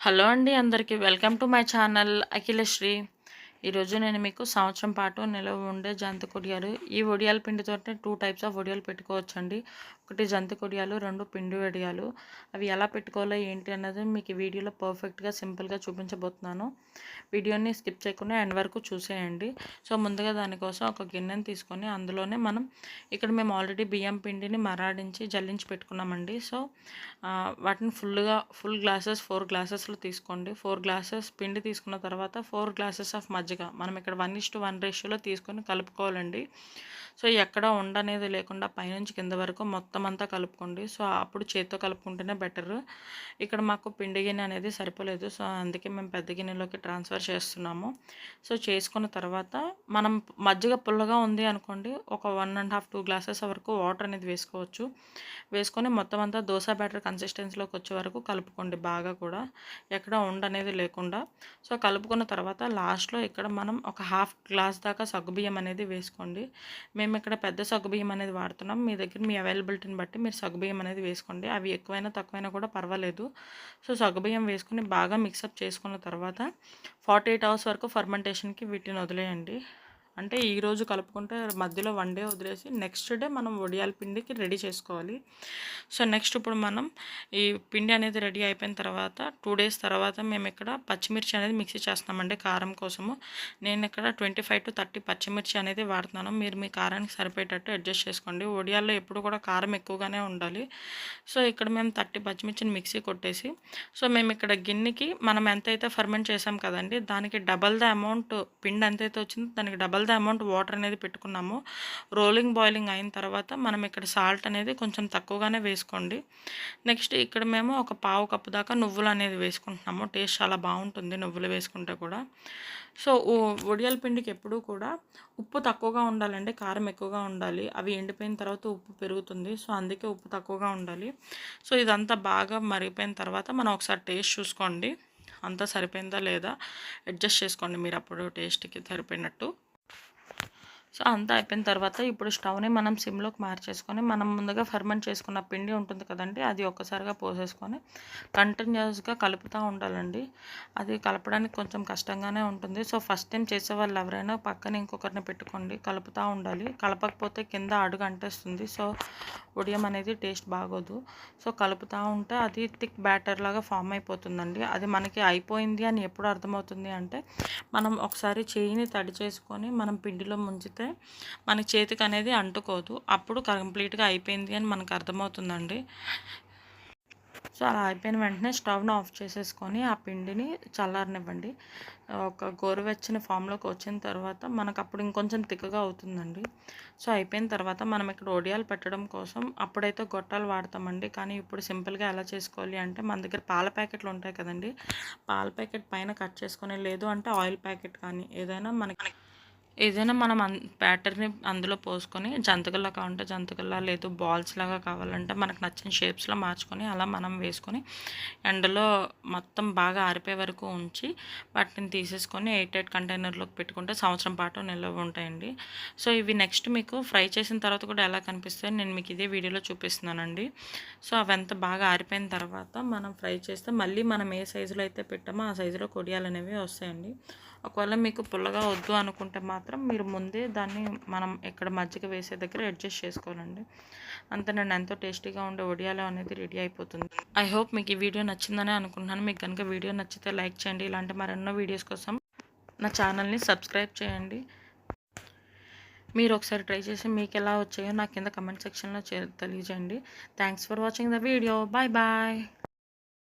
Hello అండి అందరికీ. Welcome to my channel Akhilasri. ఈరోజు నేను మీకు సంవత్సరం పాటు నిలవ ఉండే జంతు కొడియాలు ఈ వడియాల పిండితో టూ టైప్స్ ఆఫ్ వడియాలు పెట్టుకోవచ్చండి. ఒకటి జంతు కొడియాలు రెండు పిండి వడియాలు. అవి ఎలా పెట్టుకోవాలో ఏంటి అన్నది మీకు వీడియోలో పర్ఫెక్ట్గా సింపుల్గా చూపించబోతున్నాను. వీడియోని స్కిప్ చేయకుండా ఎండ్ వరకు చూసేయండి. సో ముందుగా దానికోసం ఒక గిన్నెని తీసుకొని అందులోనే మనం ఇక్కడ మేము ఆల్రెడీ బియ్యం పిండిని మరాడించి జల్లించి పెట్టుకున్నామండి. సో వాటిని ఫుల్గా ఫుల్ గ్లాసెస్ ఫోర్ గ్లాసెస్లో తీసుకోండి. ఫోర్ గ్లాసెస్ పిండి తీసుకున్న తర్వాత ఫోర్ గ్లాసెస్ ఆఫ్ మజ్జిగ మనం ఇక్కడ వన్ ఇస్ టు వన్ రేషియోలో తీసుకొని కలుపుకోవాలండి. సో ఎక్కడ ఉండనేది లేకుండా పైనుంచి కింద వరకు మొత్తం అంతా కలుపుకోండి. సో అప్పుడు చేతితో కలుపుకుంటేనే బెటర్. ఇక్కడ మాకు పిండి గిన్నె అనేది సరిపోలేదు. సో అందుకే మేము పెద్ద గిన్నెలోకి ట్రాన్స్ఫర్ చేస్తున్నాము. సో చేసుకున్న తర్వాత మనం మజ్జిగ పుల్లగా ఉంది అనుకోండి ఒక one and half two glasses వరకు వాటర్ అనేది వేసుకోవచ్చు. వేసుకొని మొత్తం అంతా దోశ బ్యాటర్ కన్సిస్టెన్సీలోకి వచ్చే వరకు కలుపుకోండి బాగా కూడా. ఎక్కడ ఉండనేది లేకుండా. సో కలుపుకున్న తర్వాత లాస్ట్లో ఇక్కడ ఇక్కడ మనం ఒక హాఫ్ గ్లాస్ దాకా సగ్గుబియ్యం అనేది వేసుకోండి. మేము ఇక్కడ పెద్ద సగ్గుబియ్యం అనేది వాడుతున్నాం. మీ దగ్గర మీ అవైలబిలిటీని బట్టి మీరు సగ్గుబియ్యం అనేది వేసుకోండి. అవి ఎక్కువైనా తక్కువైనా కూడా పర్వాలేదు. సో సగ్గుబియ్యం వేసుకుని బాగా మిక్సప్ చేసుకున్న తర్వాత ఫార్టీ ఎయిట్ అవర్స్ వరకు ఫర్మెంటేషన్కి వీటిని వదిలేయండి. అంటే ఈరోజు కలుపుకుంటే మధ్యలో వన్ డే వదిలేసి నెక్స్ట్ డే మనం వడియాల పిండికి రెడీ చేసుకోవాలి. సో నెక్స్ట్ ఇప్పుడు మనం ఈ పిండి అనేది రెడీ అయిపోయిన తర్వాత టూ డేస్ తర్వాత మేము ఇక్కడ పచ్చిమిర్చి అనేది మిక్సీ చేస్తామండి కారం కోసము. నేను ఇక్కడ ట్వంటీ ఫైవ్ టు థర్టీ పచ్చిమిర్చి అనేది వాడుతున్నాను. మీరు మీ కారానికి సరిపోయేటట్టు అడ్జస్ట్ చేసుకోండి. వడియాల్లో ఎప్పుడు కూడా కారం ఎక్కువగానే ఉండాలి. సో ఇక్కడ మేము థర్టీ పచ్చిమిర్చిని మిక్సీ కొట్టేసి సో మేము ఇక్కడ గిన్నెకి మనం ఎంతైతే ఫర్మెంట్ చేసాం కదండి దానికి డబల్ ద అమౌంట్ పిండి ఎంతైతే వచ్చిందో దానికి డబల్ ద అమౌంట్ వాటర్ అనేది పెట్టుకున్నాము. రోలింగ్ బాయిలింగ్ అయిన తర్వాత మనం ఇక్కడ సాల్ట్ అనేది కొంచెం తక్కువగానే వేసుకోండి. నెక్స్ట్ ఇక్కడ మేము ఒక పావు కప్పు దాకా నువ్వులు అనేది వేసుకుంటున్నాము. టేస్ట్ చాలా బాగుంటుంది నువ్వులు వేసుకుంటే కూడా. సో ఒడియాల పిండికి ఎప్పుడూ కూడా ఉప్పు తక్కువగా ఉండాలండి. కారం ఎక్కువగా ఉండాలి. అవి ఎండిపోయిన తర్వాత ఉప్పు పెరుగుతుంది. సో అందుకే ఉప్పు తక్కువగా ఉండాలి. సో ఇదంతా బాగా మరిగిపోయిన తర్వాత మనం ఒకసారి టేస్ట్ చూసుకోండి. అంతా సరిపోయిందా లేదా? అడ్జస్ట్ చేసుకోండి మీరు అప్పుడు టేస్ట్కి సరిపోయినట్టు. సో అంతా అయిపోయిన తర్వాత ఇప్పుడు స్టవ్ని మనం సిమ్లోకి మార్చేసుకొని మనం ముందుగా ఫర్మెంట్ చేసుకున్న పిండి ఉంటుంది కదండి అది ఒక్కసారిగా పోసేసుకొని కంటిన్యూస్గా కలుపుతూ ఉండాలండి. అది కలపడానికి కొంచెం కష్టంగానే ఉంటుంది. సో ఫస్ట్ టైం చేసే వాళ్ళు ఎవరైనా పక్కన ఇంకొకరిని పెట్టుకోండి కలుపుతూ ఉండాలి. కలపకపోతే కింద అడుగు అంటేస్తుంది. సో ఉడియం అనేది టేస్ట్ బాగోదు. సో కలుపుతూ ఉంటే అది థిక్ బ్యాటర్ లాగా ఫామ్ అయిపోతుందండి. అది మనకి అయిపోయింది అని ఎప్పుడు అర్థమవుతుంది అంటే మనం ఒకసారి చేయిని తడి చేసుకొని మనం పిండిలో ముంచితే మన చేతికి అనేది అంటుకోదు. అప్పుడు కంప్లీట్గా అయిపోయింది అని మనకు అర్థమవుతుందండి. సో అలా అయిపోయిన వెంటనే స్టవ్ను ఆఫ్ చేసేసుకొని ఆ పిండిని చల్లారనివ్వండి. ఒక గోరువెచ్చని ఫామ్లోకి వచ్చిన తర్వాత మనకు అప్పుడు ఇంకొంచెం తిక్కగా అవుతుందండి. సో అయిపోయిన తర్వాత మనం ఇక్కడ ఒడియాలు పెట్టడం కోసం అప్పుడైతే గొట్టాలు వాడతామండి. కానీ ఇప్పుడు సింపుల్గా ఎలా చేసుకోవాలి అంటే మన దగ్గర పాల ప్యాకెట్లు ఉంటాయి కదండి. పాల ప్యాకెట్ పైన కట్ చేసుకొని లేదు అంటే ఆయిల్ ప్యాకెట్ కానీ ఏదైనా మనకి ఏదైనా మనం అన్ బ్యాటర్ని అందులో పోసుకొని జంతికల్లా కావాలంటే జంతికల్లా లేదు బాల్స్ లాగా కావాలంటే మనకు నచ్చిన షేప్స్లో మార్చుకొని అలా మనం వేసుకొని ఎండలో మొత్తం బాగా ఆరిపోయే వరకు ఉంచి వాటిని తీసేసుకొని ఎయిట్ ఎయిట్ కంటైనర్లోకి పెట్టుకుంటే సంవత్సరం పాటు నిల్వ ఉంటాయండి. సో ఇవి నెక్స్ట్ మీకు ఫ్రై చేసిన తర్వాత కూడా ఎలా కనిపిస్తాయి నేను మీకు ఇదే వీడియోలో చూపిస్తున్నానండి. సో అవంతా బాగా ఆరిపోయిన తర్వాత మనం ఫ్రై చేస్తే మళ్ళీ మనం ఏ సైజులో అయితే పెట్టామో ఆ సైజులో కొడియాలు అనేవి వస్తాయండి. ఒకవేళ మీకు పుల్లగా వద్దు అనుకుంటే మాత్రం మీరు ముందే దాన్ని మనం ఎక్కడ మజ్జిగ వేసే దగ్గర అడ్జస్ట్ చేసుకోవాలండి. అంత నేను ఎంతో టేస్టీగా ఉండే ఒడియాలో అనేది రెడీ అయిపోతుంది. ఐ హోప్ మీకు ఈ వీడియో నచ్చిందని అనుకుంటున్నాను. మీకు కనుక వీడియో నచ్చితే లైక్ చేయండి. ఇలాంటి మరెన్నో వీడియోస్ కోసం నా ఛానల్ని సబ్స్క్రైబ్ చేయండి. మీరు ఒకసారి ట్రై చేసి మీకు ఎలా వచ్చాయో నా కింద కమెంట్ సెక్షన్లో తెలియజేయండి. Thanks for watching the video bye bye